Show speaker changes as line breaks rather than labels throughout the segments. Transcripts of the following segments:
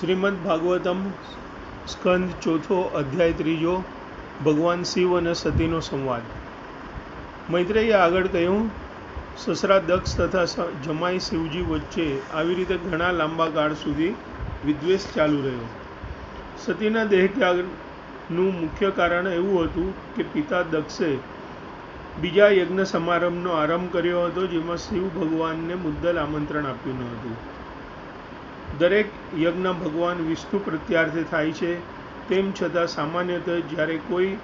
શ્રીમદ ભાગવતમ સ્કંદ ચોથો અધ્યાય ત્રીજો, ભગવાન શિવ અને સતીનો સંવાદ. મૈત્રેયે આગળ કહ્યું, સસરા દક્ષ તથા જમાઈ શિવજી વચ્ચે આવી રીતે ઘણા લાંબા કાળ સુધી વિદ્વેષ ચાલુ રહ્યો. સતીના દેહત્યાગનું મુખ્ય કારણ એવું હતું કે પિતા દક્ષે બીજા યજ્ઞ સમારંભનો આરંભ કર્યો હતો, જેમાં શિવ ભગવાનને મુદ્દલ આમંત્રણ આપ્યું ન હતું. દરેક યજ્ઞ ભગવાન વિષ્ણુ પ્રત્યાર્થે થાય છે. તેમ છતાં સામાન્યતઃ જ્યારે કોઈ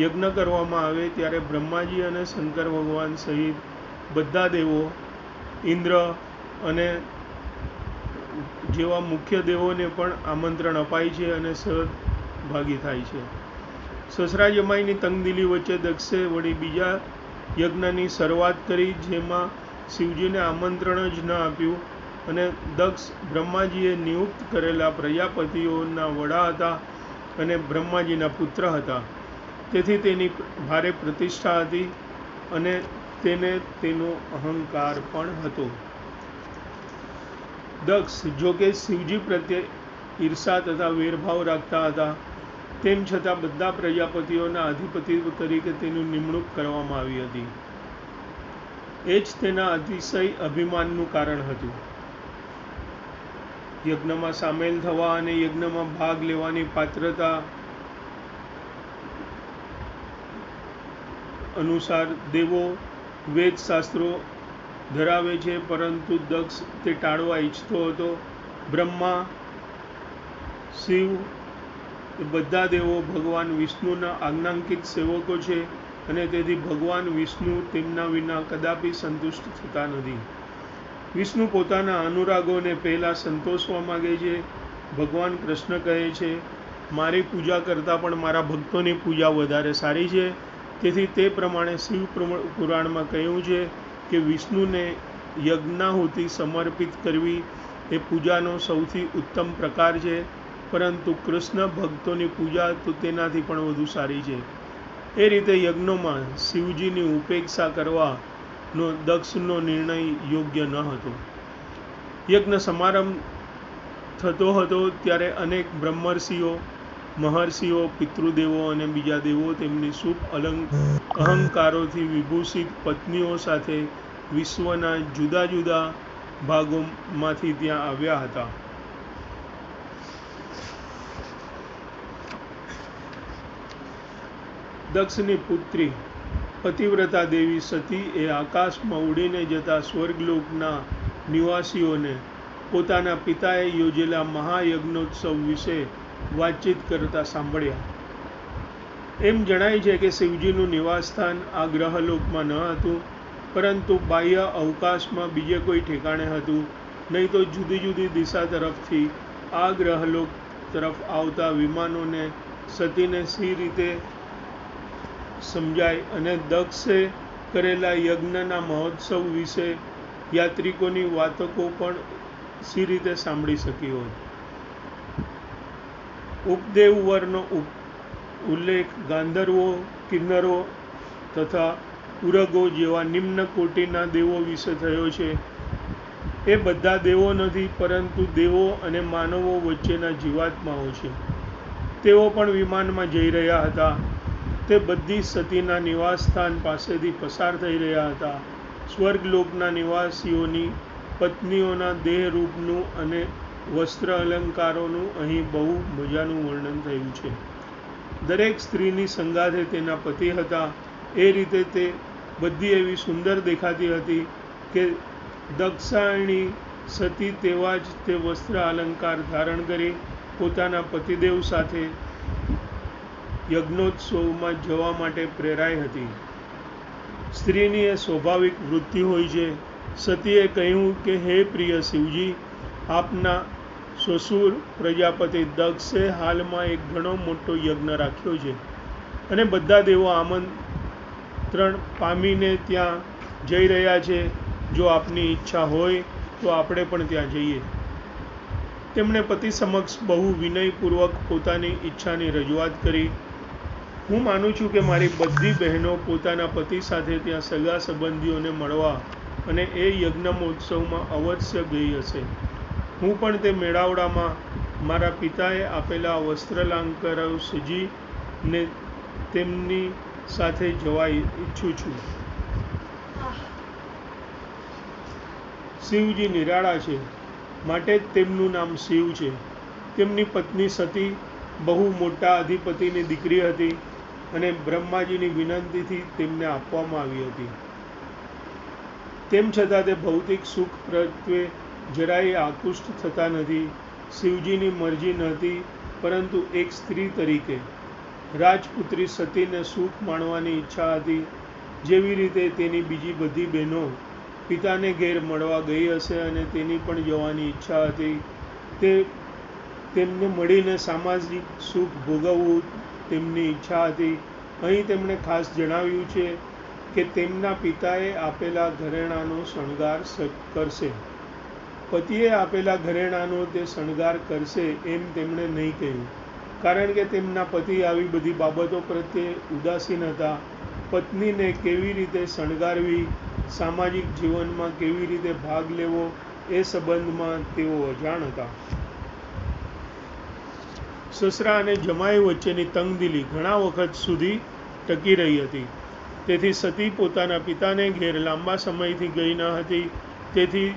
યજ્ઞ કરવામાં આવે ત્યારે બ્રહ્માજી અને શંકર ભગવાન સહિત બધા દેવો, ઇન્દ્ર અને જેવા મુખ્ય દેવોને પણ આમંત્રણ અપાય છે અને સહભાગી થાય છે. સસરા જમાઈની તંગદિલી વચ્ચે દક્ષે વળી બીજા યજ્ઞની શરૂઆત કરી, જેમાં શિવજીને આમંત્રણ જ ન આપ્યું. અને દક્ષ બ્રહ્માજીએ નિયુક્ત કરેલા પ્રજાપતિઓના વડા હતા અને બ્રહ્માજીના પુત્ર હતા. તેથી તેની ભારે પ્રતિષ્ઠા હતી અને તેને તેનો અહંકાર પણ હતો. દક્ષ જો કે શિવજી પ્રત્યે ઈર્ષા તથા વેરભાવ રાખતા હતા, તેમ છતાં બધા પ્રજાપતિઓના અધિપતિ તરીકે તેની નિમણૂક કરવામાં આવી હતી. એ જ તેના અતિશય અભિમાનનું કારણ હતું. યજ્ઞમાં સામેલ થવા અને યજ્ઞમાં ભાગ લેવાની પાત્રતા અનુસાર દેવો વેદ શાસ્ત્રો ધરાવે છે, પરંતુ દક્ષ તે ટાળવા ઈચ્છતો હતો. બ્રહ્મા, શિવ, એ બધા દેવો ભગવાન વિષ્ણુના આજ્ઞાંકિત સેવકો છે અને તેથી ભગવાન વિષ્ણુ તેમના વિના કદાપી સંતુષ્ટ થતા નથી. વિષ્ણુ પોતાના અનુરાગોને પહેલાં સંતોષવા માગે છે. ભગવાન કૃષ્ણ કહે છે, મારી પૂજા કરતાં પણ મારા ભક્તોની પૂજા વધારે સારી છે. તેથી તે પ્રમાણે શિવ પુરાણમાં કહ્યું છે કે વિષ્ણુને યજ્ઞાહુતિ સમર્પિત કરવી એ પૂજાનો સૌથી ઉત્તમ પ્રકાર છે. પરંતુ કૃષ્ણ ભક્તોની પૂજા તો તેનાથી પણ વધુ સારી છે. એ રીતે યજ્ઞોમાં શિવજીની ઉપેક્ષા કરવાનો દક્ષનો નિર્ણય યોગ્ય ન હતો. યજ્ઞ સમારંભ થતો હતો ત્યારે અનેક બ્રહ્મર્ષિઓ, મહર્ષિઓ, પિતૃદેવો અને બીજા દેવો તેમની શુભ અલંગ અહંકારોથી વિભૂષિત પત્નીઓ સાથે વિશ્વના જુદા જુદા ભાગોમાંથી ત્યાં આવ્યા હતા. દક્ષની પુત્રી પતિવ્રતા દેવી સતી એ આકાશમાં ઉડીને જતા સ્વર્ગલોકના નિવાસીઓને પોતાના પિતાએ યોજેલા મહાયજ્ઞોત્સવ વિશે વાતચીત કરતા સાંભળ્યા. એમ જણાય છે કે શિવજીનું નિવાસસ્થાન આ ગ્રહલોકમાં ન હતું, પરંતુ બાહ્ય અવકાશમાં બીજે કોઈ ઠેકાણે હતું. નહીં તો જુદી જુદી દિશા તરફથી આ ગ્રહલોક તરફ આવતા વિમાનોને સતીને સી રીતે સમજાય અને દક્ષે કરેલા યજ્ઞના મહોત્સવ વિશે યાત્રિકોની વાતકો પણ સી રીતે સાંભળી શકી હોત ઉપદેવ ઉલ્લેખ ગાંધર્વો, કિન્નરો તથા ઉરગો જેવા નિમ્ન કોટીના દેવો વિશે થયો છે. એ બધા દેવો નથી, પરંતુ દેવો અને માનવો વચ્ચેના જીવાત્માઓ છે. તેઓ પણ વિમાનમાં જઈ રહ્યા હતા. તે બધી સતીના નિવાસસ્થાન પાસેથી પસાર થઈ રહ્યા હતા. સ્વર્ગલોકના નિવાસીઓની પત્નીઓના દેહરૂપનું અને વસ્ત્ર અલંકારોનું અહીં બહુ મજાનું વર્ણન થયું છે. દરેક સ્ત્રીની સંગાથે તેના પતિ હતા. એ રીતે તે બધી એવી સુંદર દેખાતી હતી કે દક્ષાયણી સતી તેવા જ તે વસ્ત્ર અલંકાર ધારણ કરી પોતાના પતિદેવ સાથે યજ્ઞોત્સવમાં જવા માટે પ્રેરાઈ હતી. સ્ત્રીની એ સ્વાભાવિક વૃત્તિ હોય છે. સતીએ કહ્યું કે, હે પ્રિય શિવજી, આપના સસુર પ્રજાપતિ દક્ષે હાલમાં એક ઘણો મોટો યજ્ઞ રાખ્યો છે અને બધા દેવો આમંત્રણ પામીને ત્યાં જઈ રહ્યા છે. જો આપની ઈચ્છા હોય, તો આપણે પણ ત્યાં જઈએ. તેમણે પતિ સમક્ષ બહુ વિનયપૂર્વક પોતાની ઈચ્છાની રજૂઆત કરી. હું માનું છું કે મારી બધી બહેનો પોતાના પતિ સાથે ત્યાં સગા સંબંધીઓને મળવા અને એ યજ્ઞ મહોત્સવમાં અવશ્ય ગઈ હશે. હું પણ તે મેળાવડામાં મારા પિતાએ આપેલા વસ્ત્રલાંકરો સજી ને તેમની સાથે જવા ઈચ્છું છું. શિવજી નિરાળા છે. માટે તેમનું નામ શિવ છે. તેમની પત્ની સતી બહુ મોટા અધિપતિની દીકરી હતી. અને બ્રહ્માજીની વિનંતીથી તેમને આપવામાં આવી હતી. તેમ છતાં તે ભૌતિક સુખ પ્રત્યે જરાય આકુષ્ટ થતા નથી. શિવજીની મરજી નહોતી, પરંતુ એક સ્ત્રી તરીકે. રાજપુત્રી સતીને સુખ માણવાની ઈચ્છા હતી. જેવી રીતે તેની બીજી બધી બહેનો પિતાને ઘેર મળવા ગઈ હશે અને તેની પણ જવાની ઈચ્છા હતી, તે તેમને મળીને સામાજિક સુખ ભોગવવું તેમની ઈચ્છા હતી. અહીં તેમણે ખાસ જણાવ્યું છે કે તેમના પિતાએ આપેલા ઘરેણાંનો શણગાર કરશે. પતિએ આપેલા ઘરેણાંનો તે શણગાર કરશે એમ તેમણે નહીં કહ્યું. કારણ કે તેમના પતિ આવી બધી બાબતો પ્રત્યે ઉદાસીન હતા. પત્નીને કેવી રીતે શણગારવી, સામાજિક જીવનમાં કેવી રીતે ભાગ લેવો એ સંબંધમાં તેઓ અજાણ હતા. સસરા અને જમાઈ વચ્ચેની તંગદિલી ઘણા વખત સુધી ટકી રહી હતી. તેથી સતી પોતાના પિતાને ઘેર લાંબા સમયથી ગઈ ન હતી. તેથી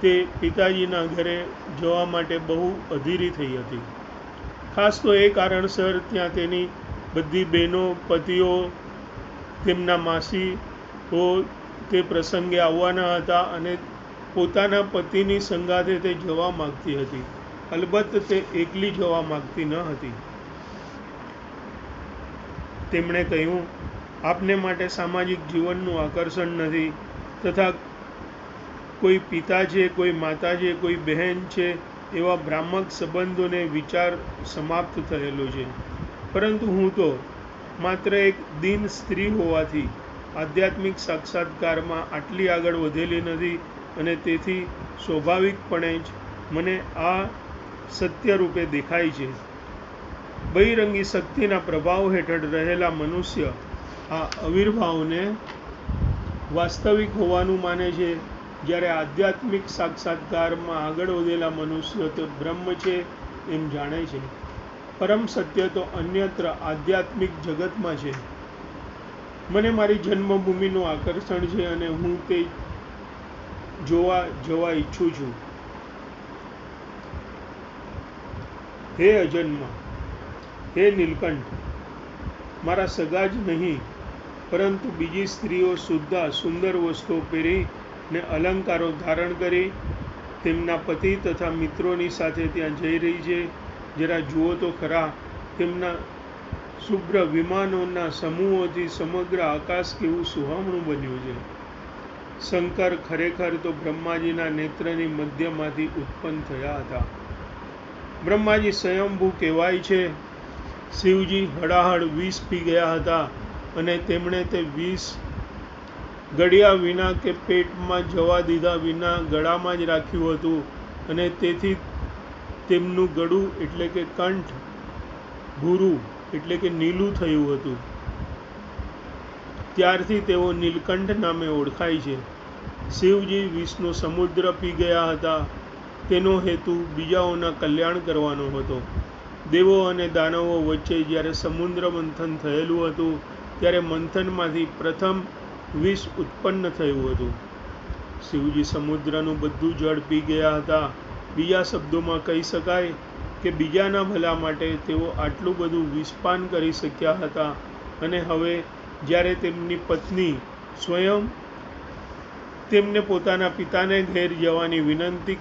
તે પિતાજીના ઘરે જવા માટે બહુ અધીરી થઈ હતી. ખાસ તો એ કારણસર ત્યાં તેની બધી બહેનો, પતિઓ, તેમના માસીઓ તે પ્રસંગે આવવાના હતા અને પોતાના પતિની સંગાથે તે જવા માગતી હતી. અલબત્ત તે એકલી જવા માગતી ન હતી. તેમણે કહ્યું, આપને માટે સામાજિક જીવનનું આકર્ષણ નથી, તથા કોઈ પિતા છે, કોઈ માતા છે, કોઈ બહેન છે, એવા ભ્રામક સંબંધોને વિચાર સમાપ્ત થયેલો છે. પરંતુ હું તો માત્ર એક દિન સ્ત્રી હોવાથી આધ્યાત્મિક સાક્ષાત્કારમાં આટલી આગળ વધેલી નથી અને તેથી સ્વાભાવિકપણે જ મને આ સત્ય રૂપે દેખાય છે. બહિરંગી શક્તિના પ્રભાવ હેઠળ રહેલા મનુષ્ય આ આવિર્ભાવને વાસ્તવિક હોવાનું માને છે. જ્યારે આધ્યાત્મિક સાક્ષાત્કારમાં આગળ વધેલા મનુષ્ય તે બ્રહ્મ છે એમ જાણે છે. પરમ સત્ય તો અન્યત્ર આધ્યાત્મિક જગતમાં છે. મને મારી જન્મભૂમિનું આકર્ષણ છે અને હું તે જોવા જવા ઈચ્છું છું. હે અજન્મ, હે નીલકંઠ, મારા સગા જ નહીં, પરંતુ બીજી સ્ત્રીઓ સુદ્ધા સુંદર વસ્તુઓ પહેરી ને અલંકારો ધારણ કરી તેમના પતિ તથા મિત્રોની સાથે ત્યાં જઈ રહી છે. જરા જુઓ તો ખરા, તેમના શુભ્ર વિમાનોના સમૂહોથી સમગ્ર આકાશ કેવું સુહામણું બન્યું છે. શંકર ખરેખર તો બ્રહ્માજીના નેત્રની મધ્યમાંથી ઉત્પન્ન થયા હતા. બ્રહ્માજી સ્વયંભૂ કહેવાય છે. શિવજી હડાહડ વિષ પી ગયા હતા અને તેમણે તે વિષ ગળ્યા વિના કે પેટમાં જવા દીધા વિના ગળામાં જ રાખ્યું હતું અને તેથી તેમનું ગળું એટલે કે કંઠ ભૂરું એટલે કે નીલું થયું હતું. ત્યારથી તેઓ નીલકંઠ નામે ઓળખાય છે. શિવજી વિષ્ણુ સમુદ્ર પી ગયા હતા તેનો હેતુ બીજાઓના કલ્યાણ કરવાનો હતો. દેવો અને દાનવો વચ્ચે જ્યારે સમુદ્ર મંથન થયેલું હતું, ત્યારે મંથનમાંથી પ્રથમ વિષ ઉત્પન્ન થયું હતું. શિવજી સમુદ્રનું બધું જળ પી ગયા હતા. બીજા શબ્દોમાં કહી શકાય કે બીજાના ભલા માટે તેઓ આટલું બધું વિષપાન કરી શક્યા હતા. અને હવે જ્યારે તેમની પત્ની સ્વયં તેમને પોતાના પિતાને ઘેર જવાની વિનંતી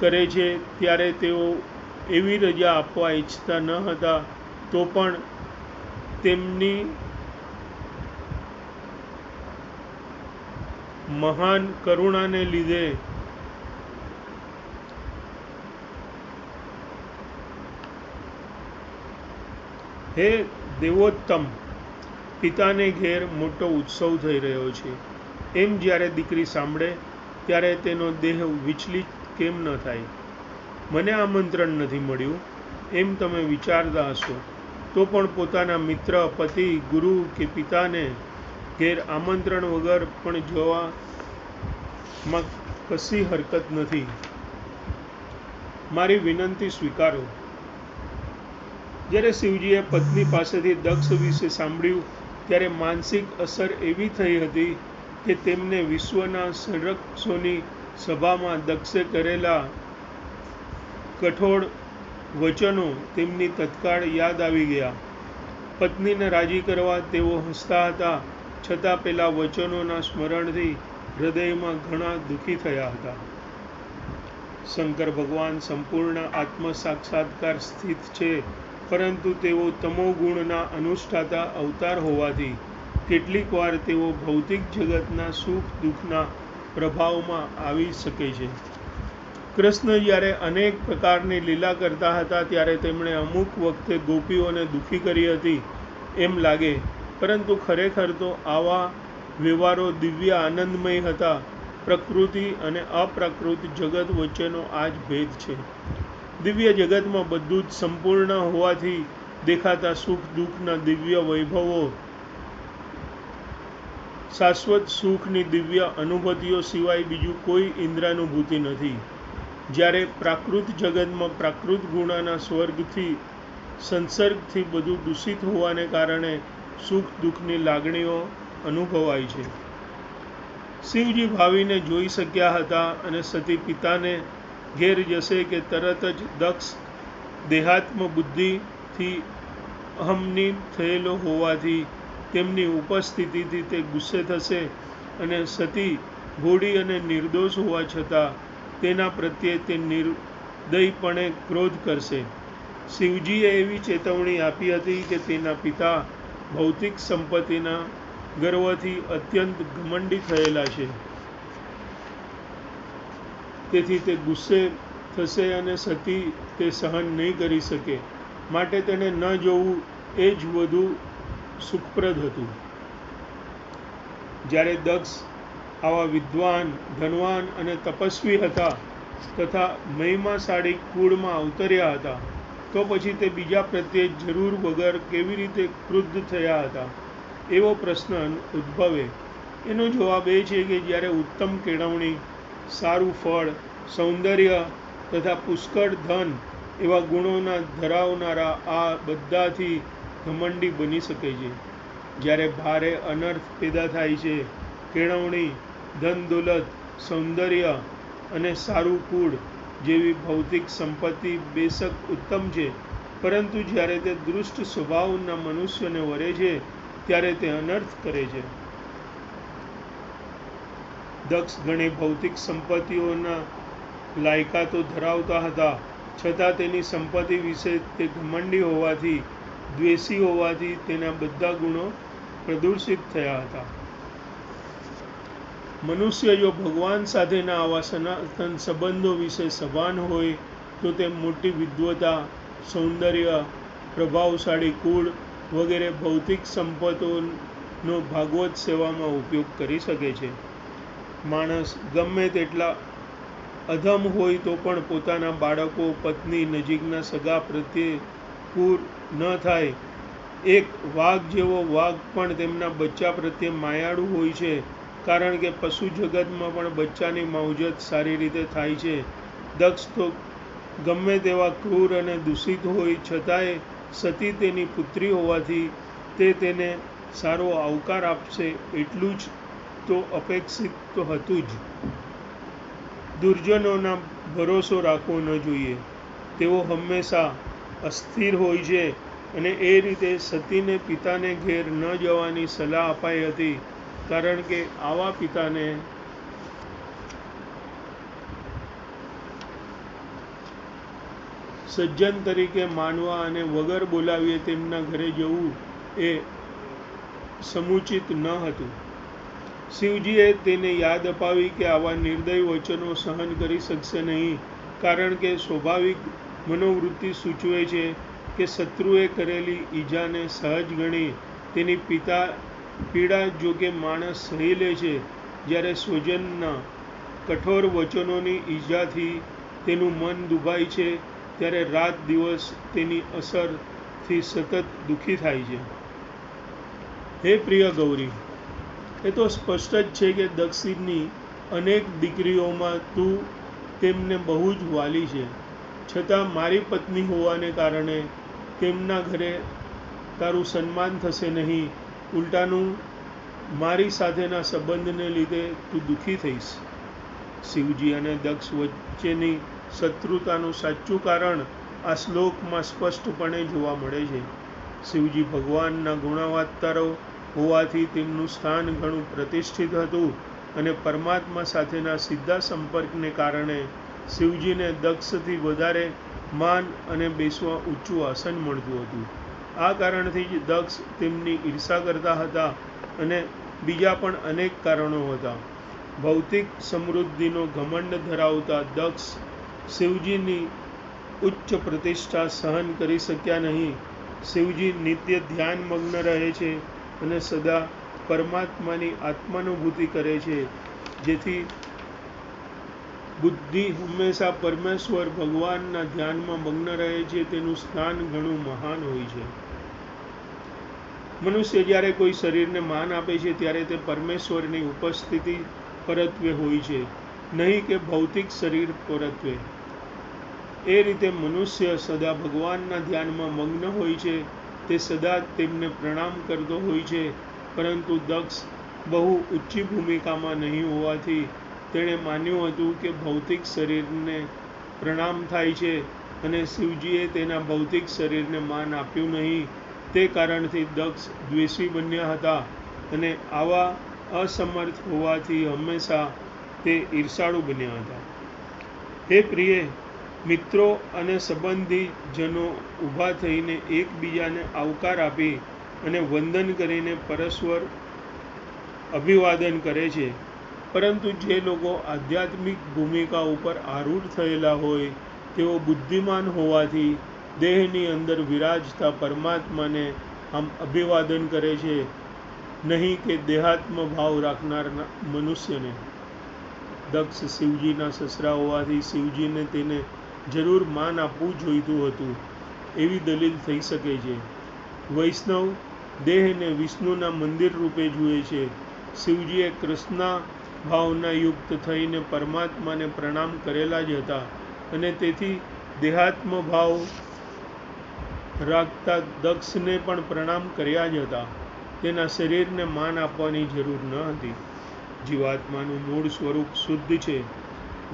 કરે છે ત્યારે તેઓ એવી રજા આપવા ઈચ્છતા ન હતા, તો પણ તેમની મહાન કરુણાને લીધે હે દેવોત્તમ, પિતાને ઘેર મોટો ઉત્સવ થઈ રહ્યો છે. એમ જ્યારે દીકરી સાંભળે ત્યારે તેનો દેહ વિચલિત કેમ ન થાય? મને આમંત્રણ નથી મળ્યું. એમ તમે વિચારતા હશો. તો પણ પોતાના મિત્ર, પતિ, ગુરુ કે પિતાને ઘેર આમંત્રણ વગર પણ જવામાં કશી હરકત નથી. મારી વિનંતી સ્વીકારો. જ્યારે શિવજીએ પત્ની પાસેથી દક્ષ વિશે સાંભળ્યું, ત્યારે માનસિક અસર એવી થઈ હતી કે તેમને વિશ્વના સંરક્ષોની સભામાં દક્ષે કરેલા કઠોળ વચનો તેમની તત્કાળ યાદ આવી ગયા. પત્નીને રાજી કરવા તેઓ હસતા હતા, છતાં પેલા વચનોના સ્મરણથી હૃદયમાં ઘણા દુઃખી થયા હતા. શંકર ભગવાન સંપૂર્ણ આત્મ સાક્ષાત્કાર સ્થિત છે, પરંતુ તેઓ તમોગુણના અનુષ્ઠાતા અવતાર હોવાથી કેટલીક વાર તેઓ ભૌતિક જગતના સુખ દુઃખના પ્રભાવમાં આવી શકે છે. કૃષ્ણ જ્યારે અનેક પ્રકારની લીલા કરતા હતા ત્યારે તેમણે અમુક વખતે ગોપીઓને દુઃખી કરી હતી એમ લાગે. પરંતુ ખરેખર તો આવા વ્યવહારો દિવ્ય આનંદમય હતા. પ્રકૃતિ અને અપ્રાકૃત જગત વચ્ચેનો આ જ ભેદ છે. દિવ્ય જગતમાં બધું જ સંપૂર્ણ હોવાથી દેખાતા સુખ દુઃખના દિવ્ય વૈભવો શાશ્વત સુખની દિવ્ય અનુભૂતિઓ સિવાય બીજું કોઈ ઇન્દ્રાનુભૂતિ નથી. જ્યારે પ્રાકૃત જગતમાં પ્રાકૃત ગુણાના સ્વર્ગથી, સંસર્ગથી બધું દૂષિત હોવાને કારણે સુખ દુઃખની લાગણીઓ અનુભવાય છે. શિવજી ભાવીને જોઈ શક્યા હતા અને સતી પિતાને ઘેર જશે કે તરત જ દક્ષ દેહાત્મ બુદ્ધિથી અહમની થયેલો હોવાથી તેમની ઉપસ્થિતિથી તે ગુસ્સે થશે અને સતી ભોળી અને નિર્દોષ હોવા છતાં તેના પ્રત્યે તે નિર્દયપણે ક્રોધ કરશે. શિવજીએ એવી ચેતવણી આપી હતી કે તેના પિતા ભૌતિક સંપત્તિના ગર્વથી અત્યંત ઘમંડી થયેલા છે. તેથી તે ગુસ્સે થશે અને સતી તે સહન નહીં કરી શકે. માટે તેણે ન જોવું એ જ વધુ સુખપ્રદ હતું. જ્યારે દક્ષ આવા વિદ્વાન, ધનવાન અને તપસ્વી હતા તથા મહિમાશાળી કુળમાં અવતર્યા હતા, તો પછી તે બીજા પ્રત્યે જરૂર વગર કેવી રીતે ક્રુદ્ધ થયા હતા? એવો પ્રશ્ન ઉદ્ભવે. એનો જવાબ એ છે કે જ્યારે ઉત્તમ કેળવણી, સારું ફળ, સૌંદર્ય તથા પુષ્કળ ધન એવા ગુણોના ધરાવનારા આ બધાથી ઘમંડી બની શકે છે. જ્યારે ભારે અનર્થ પેદા થાય છે, કેળવણી, ધન દોલત, સૌંદર્ય અને સારું કુળ જેવી ભૌતિક સંપત્તિ બેશક ઉત્તમ છે. પરંતુ જ્યારે તે દુષ્ટ સ્વભાવના મનુષ્યને વરે છે, ત્યારે તે અનર્થ કરે છે. દક્ષ ઘણી ભૌતિક સંપત્તિઓના લાયકાતો ધરાવતા હતા. છતાં તેની સંપત્તિ વિશે તે ઘમંડી હોવાથી દ્વેષી હોવાથી તેના બધા ગુણો પ્રદૂષિત થયા હતા. મનુષ્ય જો ભગવાન સાથેના આવા સનાતન સંબંધો વિશે સભાન હોય તો તે મોટી વિદ્વતા, સૌંદર્ય, પ્રભાવશાળી કુળ વગેરે ભૌતિક સંપત્તિઓનો ભાગવત સેવામાં ઉપયોગ કરી શકે છે. માણસ ગમે તેટલા અધમ હોય તો પણ પોતાના બાળકો, પત્ની, નજીકના સગા પ્રત્યે પૂર ન થાય. એક વાઘ જેવો વાઘ પણ તેમના બચ્ચા પ્રત્યે માયાળુ હોય છે, કારણ કે પશુ જગતમાં પણ બચ્ચાની માવજત સારી રીતે થાય છે. દક્ષ તો ગમે તેવા ક્રૂર અને દૂષિત હોય, છતાંય સતી તેની પુત્રી હોવાથી તે તેને સારો આવકાર આપશે, એટલું જ તો અપેક્ષિત તો હતું જ. દુર્જનોના ભરોસો રાખવો ન જોઈએ. તેઓ હંમેશા અસ્થિર હોય છે અને એ રીતે સતીને પિતાને ઘેર ન જવાની સલાહ અપાઈ હતી. કારણ કે આવા પિતાને સજ્જન તરીકે માનવા અને વગર બોલાવીએ તેમના ઘરે જવું એ સમુચિત ન હતું. શિવજીએ તેને યાદ અપાવી કે આવા નિર્દય વચનો સહન કરી શકશે નહીં. કારણ કે સ્વાભાવિક મનોવૃત્તિ સૂચવે છે કે શત્રુએ કરેલી ઈજાને સહજ ગણી તેની પિતા પીડા જોકે માણસ સહી લે છે. જ્યારે સ્વજનના કઠોર વચનોની ઈજાથી તેનું મન દુભાય છે, ત્યારે રાત દિવસ તેની અસરથી સતત દુઃખી થાય છે. હે પ્રિય ગૌરી, એ તો સ્પષ્ટ જ છે કે દક્ષિણની અનેક દીકરીઓમાં તું તેમને બહુ જ વાલી છે. છતાં મારી પત્ની હોવાને કારણે તેમના ઘરે તારું સન્માન થશે નહીં. ઉલટાનું, મારી સાથેના સંબંધને લીધે તું દુઃખી થઈશ. શિવજી અને દક્ષ વચ્ચેની શત્રુતાનું સાચું કારણ આ શ્લોકમાં સ્પષ્ટપણે જોવા મળે છે. શિવજી ભગવાનના ગુણવત્તારો હોવાથી તેમનું સ્થાન ઘણું પ્રતિષ્ઠિત હતું અને પરમાત્મા સાથેના સીધા સંપર્કને કારણે શિવજીને દક્ષથી વધારે માન અને બેસવા ઊંચું આસન મળતું હતું. આ કારણથી જ દક્ષ તેમની ઈર્ષા કરતા હતા અને બીજા પણ અનેક કારણો હતા. ભૌતિક સમૃદ્ધિનો ઘમંડ ધરાવતા દક્ષ શિવજીની ઉચ્ચ પ્રતિષ્ઠા સહન કરી શક્યા નહીં. શિવજી નિત્ય ધ્યાન મગ્ન રહે છે અને સદા પરમાત્માની આત્માનુભૂતિ કરે છે, જેથી બુદ્ધિ હંમેશા પરમેશ્વર ભગવાનના ધ્યાનમાં મગ્ન રહે છે, તેનું સ્થાન ઘણું મહાન હોય છે. મનુષ્ય જ્યારે કોઈ શરીરને માન આપે છે, ત્યારે તે પરમેશ્વરની ઉપસ્થિતિ પરત્વે હોય છે, નહીં કે ભૌતિક શરીર પરત્વે. એ રીતે મનુષ્ય સદા ભગવાનના ધ્યાનમાં મગ્ન હોય છે, તે સદા તેમને પ્રણામ કરતો હોય છે, પરંતુ દક્ષ બહુ ઊંચી ભૂમિકામાં નહીં હોવાથી તેણે માન્યું હતું કે ભૌતિક શરીરને પ્રણામ થાય છે અને શિવજીએ તેના ભૌતિક શરીરને માન આપ્યું નહીં. તે કારણથી દક્ષ દ્વેષી બન્યા હતા અને આવા અસમર્થ હોવાથી હંમેશા તે ઈર્ષાળુ બન્યા હતા. હે પ્રિય, મિત્રો અને સંબંધીજનો ઊભા થઈને એકબીજાને આવકાર આપી અને વંદન કરીને પરસ્પર અભિવાદન કરે છે. પરંતુ જે લોકો આધ્યાત્મિક ભૂમિકા ઉપર આરૂઢ થયેલા હોય, તેઓ બુદ્ધિમાન હોવાથી દેહની અંદર વિરાજતા પરમાત્માને આમ અભિવાદન કરે છે. નહીં કે દેહાત્મ ભાવ રાખનાર મનુષ્યને. દક્ષ શિવજીના સસરા હોવાથી શિવજીને તેને જરૂર માન આપવું જોઈતું હતું. એવી દલીલ થઈ શકે છે. વૈષ્ણવ દેહને વિષ્ણુના મંદિર રૂપે જુએ છે. શિવજીએ કૃષ્ણા ભાવના યુક્ત થઈને પરમાત્માને પ્રણામ કરેલા જ હતા અને તેથી દેહાત્મ ભાવ રાખતા દક્ષને પણ પ્રણામ કર્યા જ હતા. તેના શરીરને માન આપવાની જરૂર ન હતી. જીવાત્માનું મૂળ સ્વરૂપ શુદ્ધ છે.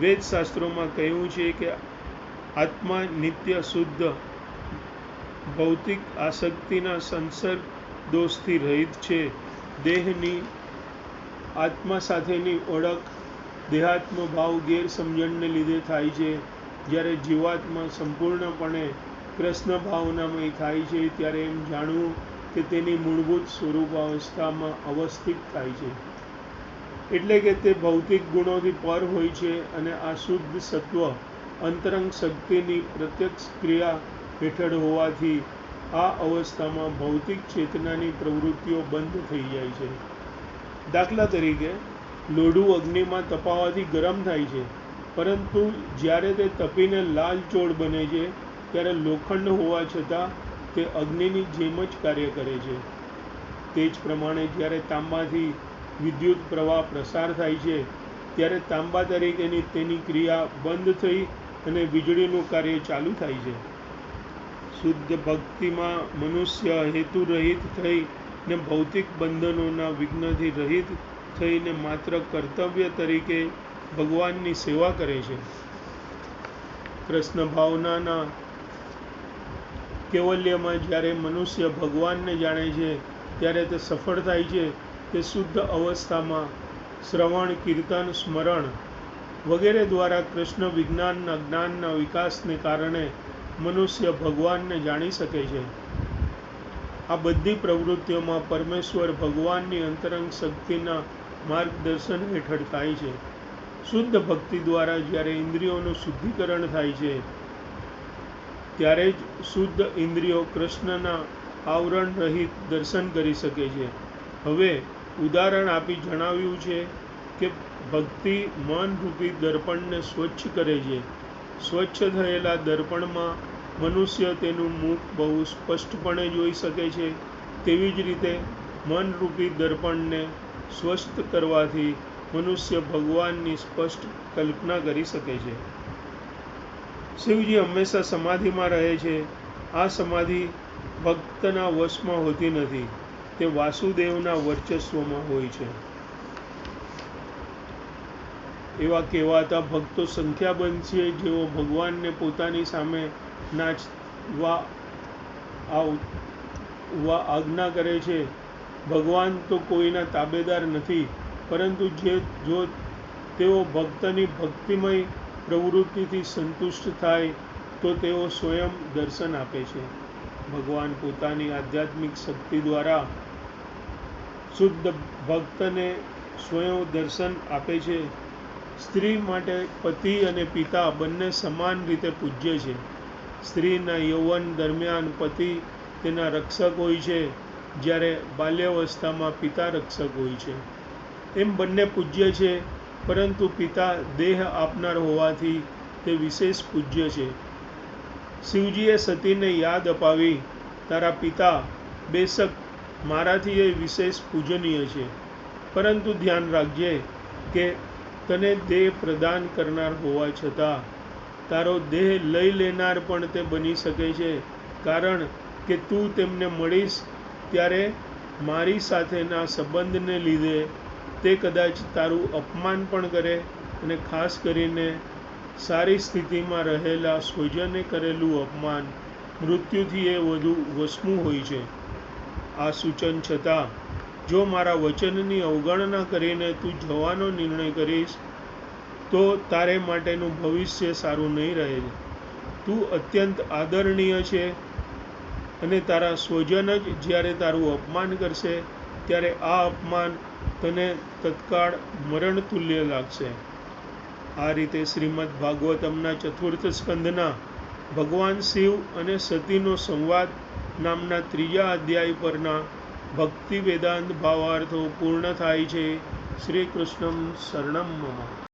વેદશાસ્ત્રોમાં કહ્યું છે કે આત્મા નિત્ય શુદ્ધ, ભૌતિક આસક્તિના સંસર્ગ દોષથી રહિત છે. દેહની આત્મા સાથેની ઓળખ, દેહાત્મ ભાવ ગેરસમજણને લીધે થાય છે. જ્યારે જીવાત્મા સંપૂર્ણપણે કૃષ્ણ ભાવનામય થાય છે, ત્યારે એમ જાણવું કે તેની મૂળભૂત સ્વરૂપ અવસ્થામાં અવસ્થિત થાય છે. એટલે કે તે ભૌતિક ગુણોથી પર હોય છે અને આ શુદ્ધ સત્વ, અંતરંગ શક્તિની પ્રત્યક્ષ ક્રિયા હેઠળ હોવાથી આ અવસ્થામાં ભૌતિક ચેતનાની પ્રવૃત્તિઓ બંધ થઈ જાય છે. દાખલા તરીકે, લોઢું અગ્નિમાં તપાવવાથી ગરમ થાય છે, પરંતુ જ્યારે તે તપીને લાલ ચોળ બને છે, ત્યારે લોખંડ હોવા છતાં તે અગ્નિની જેમ જ કાર્ય કરે છે. તે જ પ્રમાણે જ્યારે તાંબાથી વિદ્યુત પ્રવાહ પ્રસાર થાય છે, ત્યારે તાંબા તરીકેની તેની ક્રિયા બંધ થઈ અને વીજળીનું કાર્ય ચાલુ થાય છે. શુદ્ધ ભક્તિમાં મનુષ્ય હેતુ રહિત થઈ ને ભૌતિક બંધનોના વિઘ્નથી રહિત થઈને માત્ર કર્તવ્ય તરીકે ભગવાનની સેવા કરે છે. કૃષ્ણ ભાવનાના કેવલ્યમાં જ્યારે મનુષ્ય ભગવાનને જાણે છે, ત્યારે તે સફળ થાય છે તે શુદ્ધ અવસ્થામાં શ્રવણ, કીર્તન, સ્મરણ વગેરે દ્વારા કૃષ્ણ વિજ્ઞાનના જ્ઞાનના વિકાસને કારણે મનુષ્ય ભગવાનને જાણી શકે છે. આ બધી પ્રવૃત્તિઓમાં પરમેશ્વર ભગવાનની અંતરંગ શક્તિના માર્ગદર્શન હેઠળ થાય છે. શુદ્ધ ભક્તિ દ્વારા જ્યારે ઇન્દ્રિયોનું શુદ્ધિકરણ થાય છે, ત્યારે જ શુદ્ધ ઇન્દ્રિયો કૃષ્ણના આવરણ રહિત દર્શન કરી શકે છે. હવે ઉદાહરણ આપી જણાવ્યું છે કે ભક્તિ મન રૂપી દર્પણને સ્વચ્છ કરે છે. સ્વચ્છ થયેલા દર્પણમાં મનુષ્ય તેનું મુખ બહુ સ્પષ્ટપણે જોઈ શકે છે, તેવી જ રીતે મનરૂપી દર્પણને સ્વસ્થ કરવાથી મનુષ્ય ભગવાનની સ્પષ્ટ કલ્પના કરી શકે છે. શિવજી હંમેશા સમાધિમાં રહે છે. આ સમાધિ ભક્તના વશમાં હોતી નથી, તે વાસુદેવના વર્ચસ્વમાં હોય છે. એવા કહેવાતા ભક્તો સંખ્યાબંધ છે જેઓ ભગવાનને પોતાની સામે નાચવા આવવા આજ્ઞા કરે છે. ભગવાન તો કોઈના તાબેદાર નથી, પરંતુ જે જો તેઓ ભક્તની ભક્તિમય પ્રવૃત્તિથી સંતુષ્ટ થાય, તો તેઓ સ્વયં દર્શન આપે છે. ભગવાન પોતાની આધ્યાત્મિક શક્તિ દ્વારા શુદ્ધ ભક્તને સ્વયં દર્શન આપે છે. સ્ત્રી માટે પતિ અને પિતા બંને સમાન રીતે પૂજ્ય છે. સ્ત્રીના યૌવન દરમિયાન પતિ તેના રક્ષક હોય છે, જ્યારે બાલ્યાવસ્થામાં પિતા રક્ષક હોય છે. એમ બંને પૂજ્ય છે, પરંતુ પિતા દેહ આપનાર હોવાથી તે વિશેષ પૂજ્ય છે. શિવજીએ સતીને યાદ અપાવી, તારા પિતા બેશક મારાથી એ વિશેષ પૂજનીય છે. પરંતુ ધ્યાન રાખજે કે તને દેહ પ્રદાન કરનાર હોવા છતાં તારો દેહ લઈ લેનાર પણ તે બની શકે છે. કારણ કે તું તેમને મળીશ ત્યારે મારી સાથેના સંબંધને લીધે તે કદાચ તારું અપમાન પણ કરે અને ખાસ કરીને સારી સ્થિતિમાં રહેલા સ્વજને કરેલું અપમાન મૃત્યુથી એ વધુ વસમું હોય છે. આ સૂચન છતાં, જો મારા વચનની અવગણના કરીને તું જવાનો નિર્ણય કરીશ તો તારે માટેનું ભવિષ્ય સારું નહીં રહે તું અત્યંત આદરણીય છે અને તારા સ્વજન જ જ્યારે તારું અપમાન કરશે, ત્યારે આ અપમાન તને તત્કાળ મરણ તુલ્ય લાગશે. આ રીતે શ્રીમદ ભાગવતમના ચતુર્થ સ્કંદના ભગવાન શિવ અને સતીનો સંવાદ નામના ત્રીજા અધ્યાય પરના ભક્તિ વેદાંત ભાવાર્થો પૂર્ણ થાય છે. શ્રી કૃષ્ણમ શરણમ મમ.